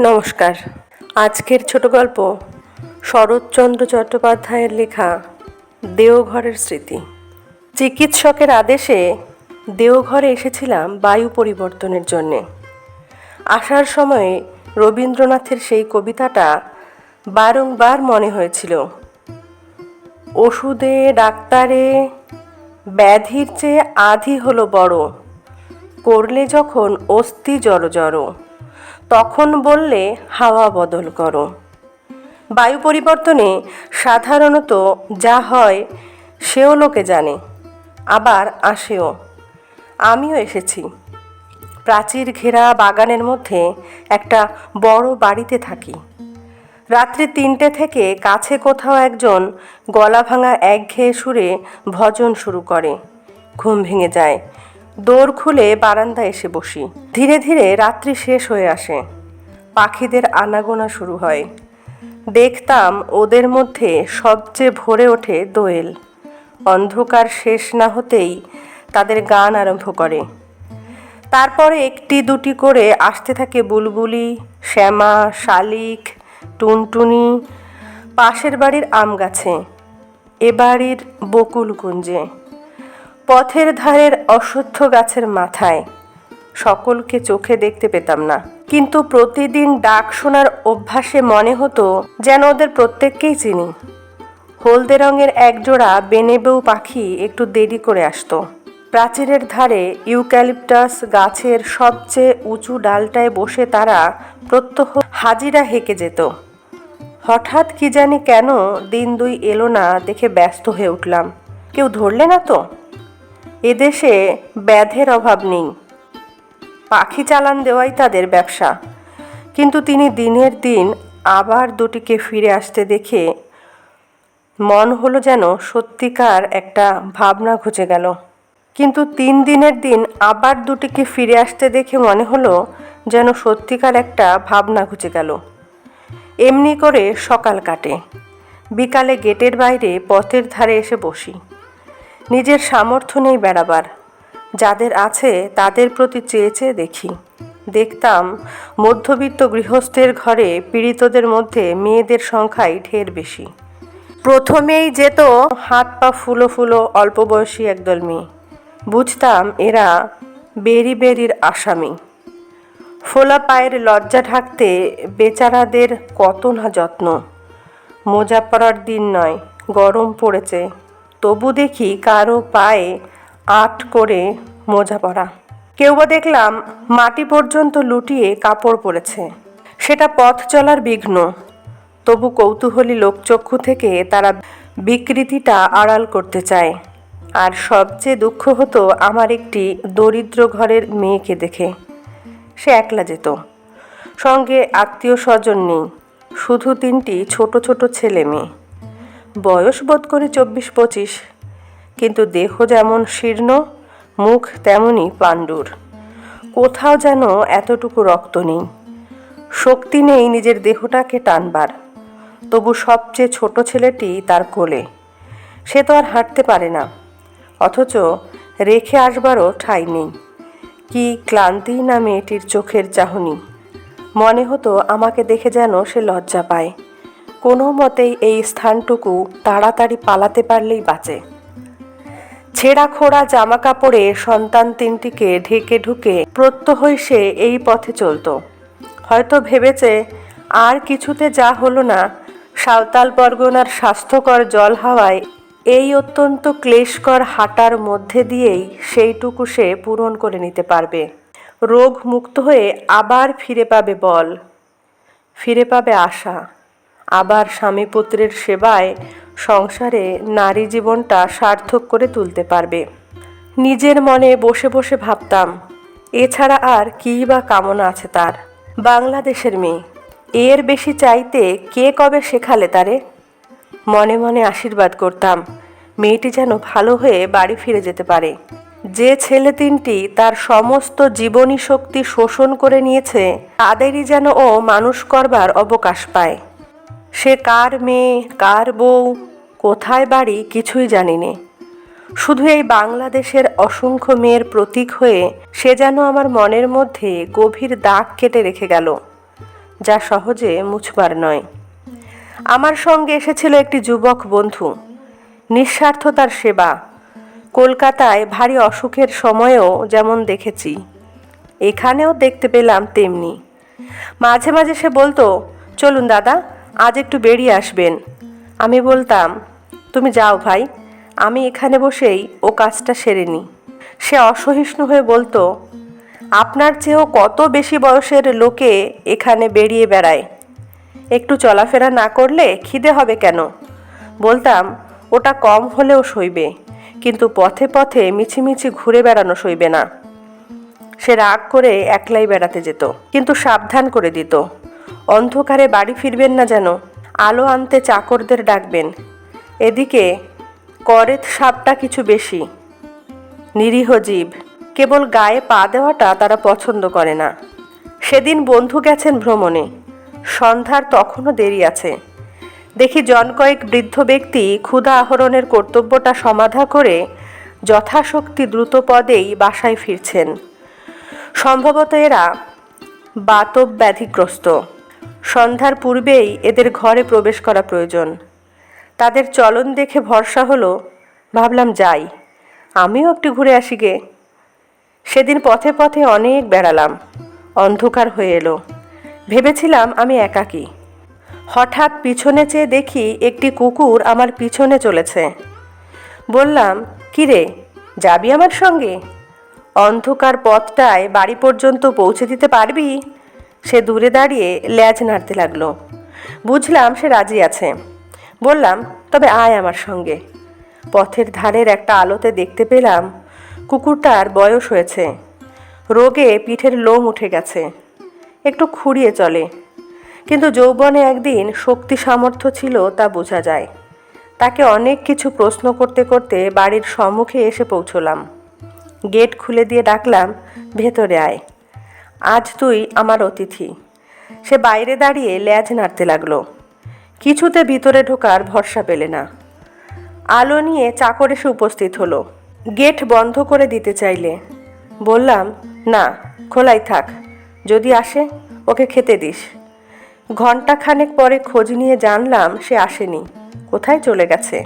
নমস্কার। আজকের ছোট গল্প শরৎচন্দ্র চট্টোপাধ্যায়ের লেখা দেওঘরের স্মৃতি। চিকিৎসকের আদেশে দেওঘরে এসেছিলাম বায়ু পরিবর্তনের জন্যে। আসার সময়ে রবীন্দ্রনাথের সেই কবিতাটা বারংবার মনে হয়েছিল। ওষুধে, ডাক্তারে, ব্যাধির চেয়ে আধি হলো বড়। করলে যখন অস্থি জড়ো জড়ো। তখন বললে, হাওয়া বদল করো। বায়ু পরিবর্তনে সাধারণত যা হয়, সেও লোকে জানে, আবার আসেও। আমিও এসেছি। প্রাচীর ঘেরা বাগানের মধ্যে একটা বড় বাড়িতে থাকি। রাত্রি তিনটে থেকে কাছে কোথাও একজন গলা ভাঙা একঘেয়ে সুরে ভজন শুরু করে। ঘুম ভেঙে যায়। দোর খুলে বারান্দায় এসে বসি। ধীরে ধীরে রাত্রি শেষ হয়ে আসে। পাখিদের আনাগোনা শুরু হয়। দেখতাম ওদের মধ্যে সবচেয়ে ভরে ওঠে দোয়েল। অন্ধকার শেষ না হতেই তাদের গান আরম্ভ করে। তারপরে একটি দুটি করে আসতে থাকে বুলবুলি, শ্যামা, শালিক, টুনটুনি, পাশের বাড়ির আম গাছে এ বাড়ির বকুল কুঞ্জে। পথের ধারের অশ্বত্থ গাছের মাথায়। সকলকে চোখে দেখতে পেতাম না। কিন্তু প্রতিদিন ডাক শোনার অভ্যাসে মনে হতো যেন ওদের প্রত্যেককেই চিনি। হলদে রঙের একজোড়া বেনেবেউ পাখি একটু দেরি করে আসতো। প্রাচীরের ধারে ইউক্যালিপটাস গাছের সবচেয়ে উঁচু ডালটায় বসে তারা প্রত্যহ হাজিরা হেঁকে যেত। হঠাৎ কি জানি কেন দিন দুই এলো না দেখে ব্যস্ত হয়ে উঠলাম। কেউ ধরলে না তো? এদেশে ব্যাধের অভাব নেই। পাখি চালান দেওয়াই তাদের ব্যবসা। কিন্তু তিনি দিনের দিন আবার দুটিকে ফিরে আসতে দেখে মন হলো যেন সত্যিকার একটা ভাবনা ঘুচে গেল। কিন্তু তিন দিনের দিন আবার দুটিকে ফিরে আসতে দেখে মনে হলো যেন সত্যিকার একটা ভাবনা ঘুচে গেল। এমনি করে সকাল কাটে। বিকালে গেটের বাইরে পথের ধারে এসে বসি। নিজের সামর্থ্য নেই বেড়াবার। যাদের আছে, তাদের প্রতি চেয়ে চেয়ে দেখি। দেখতাম, মধ্যবিত্ত গৃহস্থের ঘরে পীড়িতদের মধ্যে মেয়েদের সংখ্যাই ঢের বেশি। প্রথমেই যেত হাত পা ফুলো ফুলো অল্প বয়সী একদল মেয়ে। বুঝতাম এরা বেরি বেরির আসামি। ফোলা পায়ের লজ্জা ঢাকতে বেচারাদের কত না যত্ন। মোজা পরার দিন নয়, গরম পড়েছে। তবু দেখি কারও পায়ে আট করে মোজা পরা। কেউ বা দেখলাম মাটি পর্যন্ত লুটিয়ে কাপড় পরেছে। সেটা পথ চলার বিঘ্ন। তবু কৌতূহলী লোকচক্ষু থেকে তারা বিকৃতিটা আড়াল করতে চায়। আর সবচেয়ে দুঃখ হতো আমার একটি দরিদ্র ঘরের মেয়েকে দেখে। সে একলা যেত। সঙ্গে আত্মীয় স্বজন নেই। শুধু তিনটি ছোট ছোট ছেলে মেয়ে। বয়স বোধ করে চব্বিশ পঁচিশ। কিন্তু দেহ যেমন শীর্ণ, মুখ তেমনই পাণ্ডুর। কোথাও যেন এতটুকু রক্ত নেই। শক্তি নেই নিজের দেহটাকে টানবার। তবু সবচেয়ে ছোট ছেলেটি তার কোলে। সে তো আর হাঁটতে পারে না। অথচ রেখে আসবারও ঠাঁই নেই। কি ক্লান্তি না মেয়েটির চোখের চাহনি। মনে হতো আমাকে দেখে যেন সে লজ্জা পায়। কোনো মতেই এই স্থানটুকু তাড়াতাড়ি পালাতে পারলেই বাঁচে। ছেঁড়া খোড়া জামা কাপড়ে সন্তান তিনটিকে ঢেকে ঢুকে প্রত্যহই সে এই পথে চলতো। হয়তো ভেবেছে, আর কিছুতে যা হলো না, সাঁওতাল পরগনার স্বাস্থ্যকর জল হাওয়ায় এই অত্যন্ত ক্লেশকর হাঁটার মধ্যে দিয়েই সেইটুকু সে পূরণ করে নিতে পারবে। রোগ মুক্ত হয়ে আবার ফিরে পাবে বল, ফিরে পাবে আশা। আবার স্বামী পুত্রের সেবায় সংসারে নারী জীবনটা সার্থক করে তুলতে পারবে। নিজের মনে বসে বসে ভাবতাম, এছাড়া আর কী বা কামনা আছে তার? বাংলাদেশের মেয়ে, এর বেশি চাইতে কে কবে শেখালে তারে? মনে মনে আশীর্বাদ করতাম, মেয়েটি যেন ভালো হয়ে বাড়ি ফিরে যেতে পারে। যে ছেলে তিনটি তার সমস্ত জীবনী শক্তি শোষণ করে নিয়েছে, তাদেরই যেন ও মানুষ করবার অবকাশ পায়। সে কার মেয়ে, কার বউ, কোথায় বাড়ি কিছুই জানি নে শুধু এই বাংলাদেশের অসংখ্য মেয়ের প্রতীক হয়ে সে যেন আমার মনের মধ্যে গভীর দাগ কেটে রেখে গেল, যা সহজে মুছবার নয়। আমার সঙ্গে এসেছিল একটি যুবক বন্ধু। নিঃস্বার্থতার সেবা। কলকাতায় ভারী অসুখের সময়েও যেমন দেখেছি, এখানেও দেখতে পেলাম তেমনি। মাঝে মাঝে সে বলতো, চলুন দাদা আজ একটু বেরিয়ে আসবেন। আমি বলতাম, তুমি যাও ভাই, আমি এখানে বসেই ও কাজটা সেরে নিই। সে অসহিষ্ণু হয়ে বলতো, আপনার চেয়েও কত বেশি বয়সের লোকে এখানে বেরিয়ে বেড়ায়? একটু চলাফেরা না করলে খিদে হবে কেন? বলতাম, ওটা কম হলেও সইবে, কিন্তু পথে পথে মিছিমিছি ঘুরে বেড়ানো সইবে না। সে রাগ করে একলাই বেড়াতে যেত, কিন্তু সাবধান করে দিত। অন্ধকারে বাড়ি ফিরবেন না যেন, আলো আনতে চাকরদের ডাকবেন। এদিকে করেত সাপটা কিছু বেশি। নিরীহ জীব, কেবল গায়ে পা দেওয়াটা তারা পছন্দ করে না। সেদিন বন্ধু গেছেন ভ্রমণে, সন্ধ্যার তখনও দেরি আছে। দেখি জন কয়েক বৃদ্ধ ব্যক্তি ক্ষুধা আহরণের কর্তব্যটা সমাধা করে যথাশক্তি দ্রুত পদেই বাসায় ফিরছেন। সম্ভবত এরা বাতব ব্যাধিগ্রস্ত সন্ধ্যার পূর্বেই এদের ঘরে প্রবেশ করা প্রয়োজন। তাদের চলন দেখে ভরসা হলো, ভাবলাম যাই। আমিও একটু ঘুরে আসি গে। সেদিন পথে পথে অনেক বেড়ালাম, অন্ধকার হয়ে এলো। ভেবেছিলাম আমি একাকী। হঠাৎ পিছনে চেয়ে দেখি একটি কুকুর আমার পিছনে চলেছে। বললাম কিরে যাবি আমার সঙ্গে? অন্ধকার পথটায় বাড়ি পর্যন্ত পৌঁছে দিতে পারবি? সে দূরে দাঁড়িয়ে ল্যাজ নাড়তে লাগল। বুঝলাম সে রাজি আছে। বললাম, তবে আয় আমার সঙ্গে। পথের ধারের একটা আলোতে দেখতে পেলাম কুকুরটার বয়স হয়েছে। রোগে পিঠের লোম উঠে গেছে। একটু খুঁড়িয়ে চলে। কিন্তু যৌবনে একদিন শক্তি সামর্থ্য ছিল তা বোঝা যায়। তাকে অনেক কিছু প্রশ্ন করতে করতে বাড়ির সম্মুখে এসে পৌঁছলাম। গেট খুলে দিয়ে ডাকলাম, ভেতরে আয়। আজ তুই আমার অতিথি। সে বাইরে দাঁড়িয়ে ল্যাজ নাড়তে লাগল। কিছুতে ভিতরে ঢোকার ভরসা পেলে না। আলো নিয়ে চাকর এসে উপস্থিত হলো। গেট বন্ধ করে দিতে চাইলে। বললাম, না, খোলাই থাক। যদি আসে, ওকে খেতে দিস। ঘণ্টা খানেক পরে খোঁজ নিয়ে জানলাম সে আসেনি। কোথায় চলে গেছে?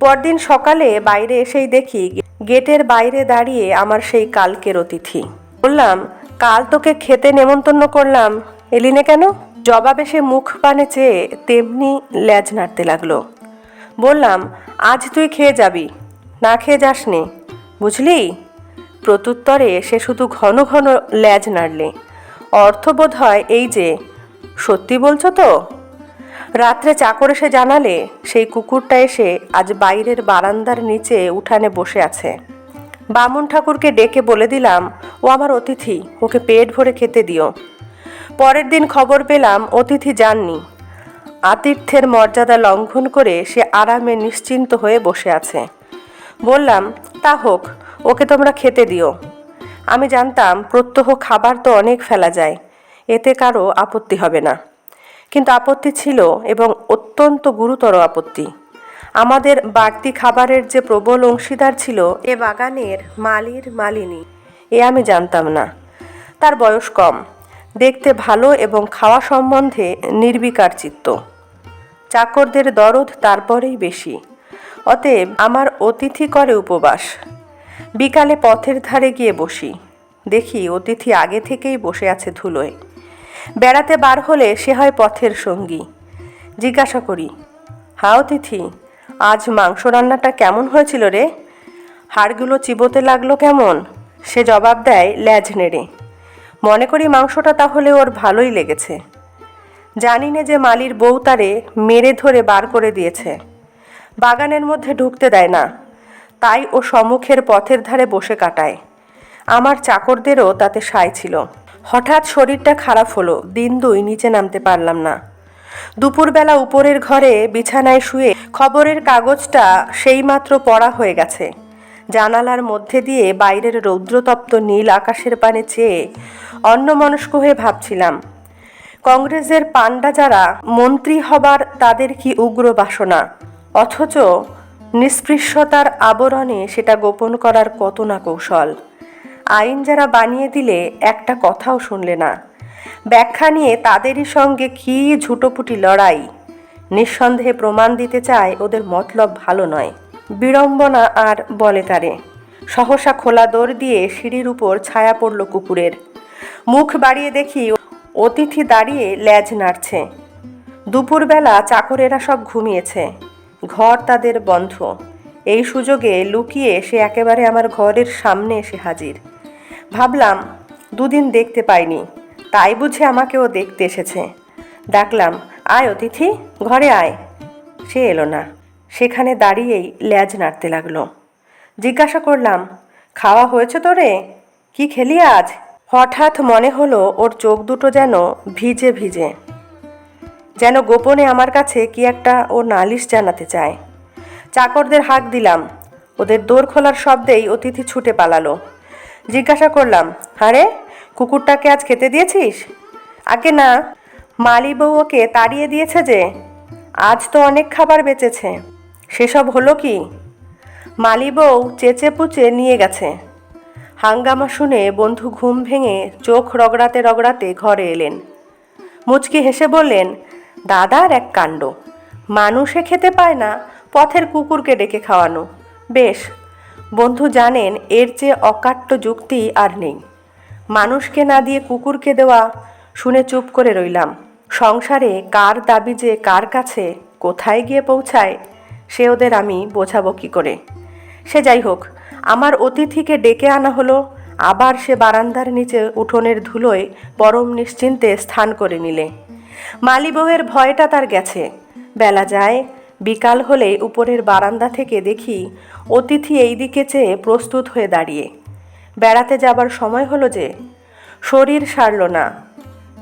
পরদিন সকালে বাইরে এসেই দেখি গেটের বাইরে দাঁড়িয়ে আমার সেই কালকের অতিথি। বললাম কাল তোকে খেতে নেমন্তন্ন করলাম। এলিনে কেন? জবাবে সে মুখ পানে চেয়ে তেমনি ল্যাজ নাড়তে লাগল। বললাম, আজ তুই খেয়ে যাবি। না খেয়ে যাসনি। বুঝলি? প্রত্যুত্তরে সে শুধু ঘন ঘন ল্যাজ নাড়লে। অর্থবোধ হয় এই যে, সত্যি বলছো তো? রাত্রে চাকর এসে জানালে, সেই কুকুরটা এসে আজ বাইরের বারান্দার নিচে উঠানে বসে আছে। বামুন ঠাকুরকে ডেকে বলে দিলাম, ও আমার অতিথি, ওকে পেট ভরে খেতে দিও। পরের দিন খবর পেলাম অতিথি যাননি। আতিথ্যের মর্যাদা লঙ্ঘন করে সে আরামে নিশ্চিন্ত হয়ে বসে আছে। বললাম, তা হোক, ওকে তোমরা খেতে দিও। আমি জানতাম প্রত্যহ খাবার তো অনেক ফেলা যায়, এতে কারও আপত্তি হবে না। কিন্তু আপত্তি ছিল এবং অত্যন্ত গুরুতর আপত্তি। আমাদের বাড়তি খাবারের যে প্রবল অংশীদার ছিল এ বাগানের মালির মালিনী, এ আমি জানতাম না। তার বয়স কম। দেখতে ভালো এবং খাওয়া সম্বন্ধে নির্বিকার চিত্ত। চাকরদের দরদ তারপরেই বেশি। অতএব আমার অতিথি করে উপবাস। বিকালে পথের ধারে গিয়ে বসি। দেখি অতিথি আগে থেকেই বসে আছে ধুলোয়। বেড়াতে বার হলে সে হয় পথের সঙ্গী। জিজ্ঞাসা করি, হা অতিথি আজ মাংস রান্নাটা কেমন হয়েছিল রে? হাড়গুলো চিবোতে লাগল কেমন? সে জবাব দেয়, ল্যাজ নেড়ে। মনে করি মাংসটা তাহলে ওর ভালোই লেগেছে। জানি না যে মালির বউ তারে মেরে ধরে বার করে দিয়েছে। বাগানের মধ্যে ঢুকতে দেয় না। তাই ও সম্মুখের পথের ধারে বসে কাটায়। আমার চাকরদেরও তাতে সায় ছিল। হঠাৎ শরীরটা খারাপ হলো। দিন দুই নিচে নামতে পারলাম না। দুপুরবেলা উপরের ঘরে বিছানায় শুয়ে খবরের কাগজটা সেইমাত্র পড়া হয়ে গেছে। জানালার মধ্যে দিয়ে বাইরের রৌদ্রতপ্ত নীল আকাশের পানে চেয়ে অন্যমনস্ক হয়ে ভাবছিলাম, কংগ্রেসের পাণ্ডা যারা মন্ত্রী হবার তাদের কি উগ্র বাসনা? অথচ নিষ্পৃশ্যতার আবরণে সেটা গোপন করার কত না কৌশল? আইন যারা বানিয়ে দিলে একটা কথাও শুনলে না। ব্যাখ্যা নিয়ে তাদেরই সঙ্গে কী ঝুটোপুটি লড়াই? নিঃসন্দেহে প্রমাণ দিতে চায় ওদের মতলব ভালো নয়। বিড়ম্বনা আর বলে তারে। সহসা খোলা দৌড় দিয়ে সিঁড়ির উপর ছায়া পড়ল কুকুরের। মুখ বাড়িয়ে দেখি অতিথি দাঁড়িয়ে ল্যাজ নাড়ছে। দুপুরবেলা চাকরেরা সব ঘুমিয়েছে। ঘর তাদের বন্ধ। এই সুযোগে লুকিয়ে সে একেবারে আমার ঘরের সামনে এসে হাজির। ভাবলাম, দুদিন দেখতে পাইনি। তাই বুঝে আমাকে ও দেখতে এসেছে। ডাকলাম, আয় অতিথি, ঘরে আয়। সে এলো না। সেখানে দাঁড়িয়েই ল্যাজ নাড়তে লাগল। জিজ্ঞাসা করলাম, খাওয়া হয়েছে তোরে? কি খেলি আজ? হঠাৎ মনে হলো ওর চোখ দুটো যেন ভিজে ভিজে। যেন গোপনে আমার কাছে কি একটা ও নালিশ জানাতে চায়। চাকরদের হাঁক দিলাম। ওদের দোর খোলার শব্দেই অতিথি ছুটে পালালো। জিজ্ঞাসা করলাম, আরে কুকুরটাকে আজ খেতে দিয়েছিস? আগে না, মালি বউ ওকে তাড়িয়ে দিয়েছে যে, আজ তো অনেক খাবার বেঁচেছে। সেসব হলো কি? মালি বউ চেচে পুচে নিয়ে গেছে। হাঙ্গামা শুনে বন্ধু ঘুম ভেঙে চোখ রগড়াতে রগড়াতে ঘরে এলেন। মুচকি হেসে বললেন, দাদার এক কাণ্ড। মানুষে খেতে পায় না, পথের কুকুরকে ডেকে খাওয়ানো। বেশ, বন্ধু জানেন এর চেয়ে অকাট্য যুক্তি আর নেই। মানুষকে না দিয়ে কুকুরকে দেওয়া শুনে চুপ করে রইলাম। সংসারে কার দাবি যে কার কাছে, কোথায় গিয়ে পৌঁছায়, সে ওদের আমি বোঝাবো কী করে। সে যাই হোক, আমার অতিথিকে ডেকে আনা হলো, আবার সে বারান্দার নিচে উঠোনের ধুলোয় পরম নিশ্চিন্তে স্থান করে নিলে। মালি বউয়ের ভয়টা তার গেছে। বেলা যায়, বিকাল হলে উপরের বারান্দা থেকে দেখি অতিথি এই দিকে চেয়ে প্রস্তুত হয়ে দাঁড়িয়ে। বেড়াতে যাবার সময় হলো যে, শরীর সারল না।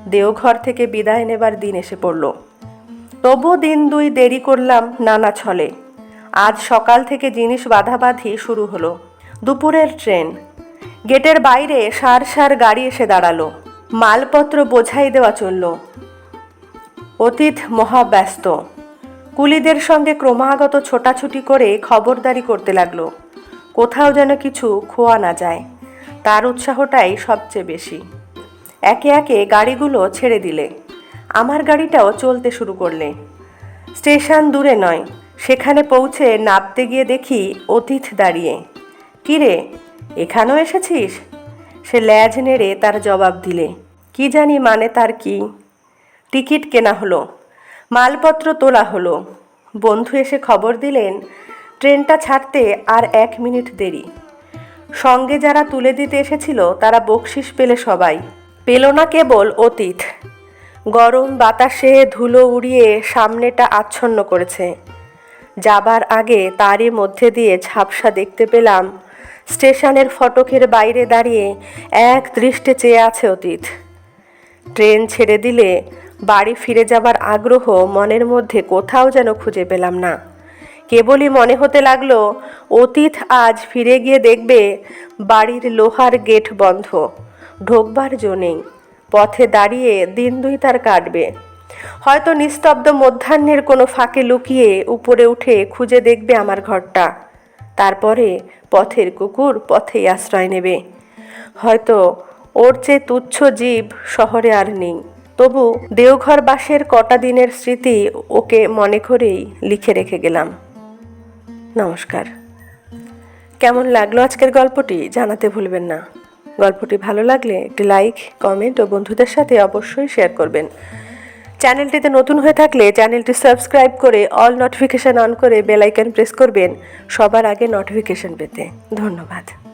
দেওঘর থেকে বিদায় নেবার দিন এসে পড়ল। তবু দিন দুই দেরি করলাম নানা ছলে। আজ সকাল থেকে জিনিস বাঁধাবাঁধি শুরু হলো। দুপুরের ট্রেন। গেটের বাইরে সার সার গাড়ি এসে দাঁড়াল। মালপত্র বোঝাই দেওয়া চলল। অতীত মহাব্যস্ত। কুলিদের সঙ্গে ক্রমাগত ছোটাছুটি করে খবরদারি করতে লাগল। কোথাও যেন কিছু খোয়া না যায়। তার উৎসাহটাই সবচেয়ে বেশি। একে একে গাড়িগুলো ছেড়ে দিলে। আমার গাড়িটাও চলতে শুরু করলে। স্টেশন দূরে নয়, সেখানে পৌঁছে নামতে গিয়ে দেখি অতীত দাঁড়িয়ে। কিরে এখানেও এসেছিস? সে ল্যাজ নেড়ে তার জবাব দিলে। কি জানি মানে তার কি? টিকিট কেনা হলো, মালপত্র তোলা হলো। বন্ধু এসে খবর দিলেন, ট্রেনটা ছাড়তে আর এক মিনিট দেরি। সঙ্গে যারা তুলে দিতে এসেছিল, তারা বকশিস পেলে সবাই। পেল না কেবল অতীত। গরম বাতাসে ধুলো উড়িয়ে সামনেটা আচ্ছন্ন করেছে। যাবার আগে তারই মধ্যে দিয়ে ঝাপসা দেখতে পেলাম, স্টেশনের ফটকের বাইরে দাঁড়িয়ে এক দৃষ্টে চেয়ে আছে অতীত। ট্রেন ছেড়ে দিলে বাড়ি ফিরে যাবার আগ্রহ মনের মধ্যে কোথাও যেন খুঁজে পেলাম না। কেবলই মনে হতে লাগল, অতীত আজ ফিরে গিয়ে দেখবে বাড়ির লোহার গেট বন্ধ। ঢোকবার জো নেই, পথে দাঁড়িয়ে দিন দুই তার কাটবে। হয়তো নিস্তব্ধ মধ্যাহ্নের কোনো ফাঁকে লুকিয়ে উপরে উঠে খুঁজে দেখবে আমার ঘরটা। তারপরে পথের কুকুর পথেই আশ্রয় নেবে। হয়তো ওর চেয়ে তুচ্ছ জীব শহরে আর নেই। তবু দেওঘর বাসের কটা দিনের স্মৃতি ওকে মনে করেই লিখে রেখে গেলাম। নমস্কার। কেমন লাগল আজকের গল্পটি? জানাতে ভুলবেন না। গল্পটি ভালো লাগলে একটি লাইক, কমেন্ট ও বন্ধুদের সাথে অবশ্যই শেয়ার করবেন। চ্যানেলটিতে নতুন হয়ে থাকলে চ্যানেলটি সাবস্ক্রাইব করে অল নোটিফিকেশান অন করে বেলাইকন প্রেস করবেন সবার আগে নোটিফিকেশান পেতে। ধন্যবাদ।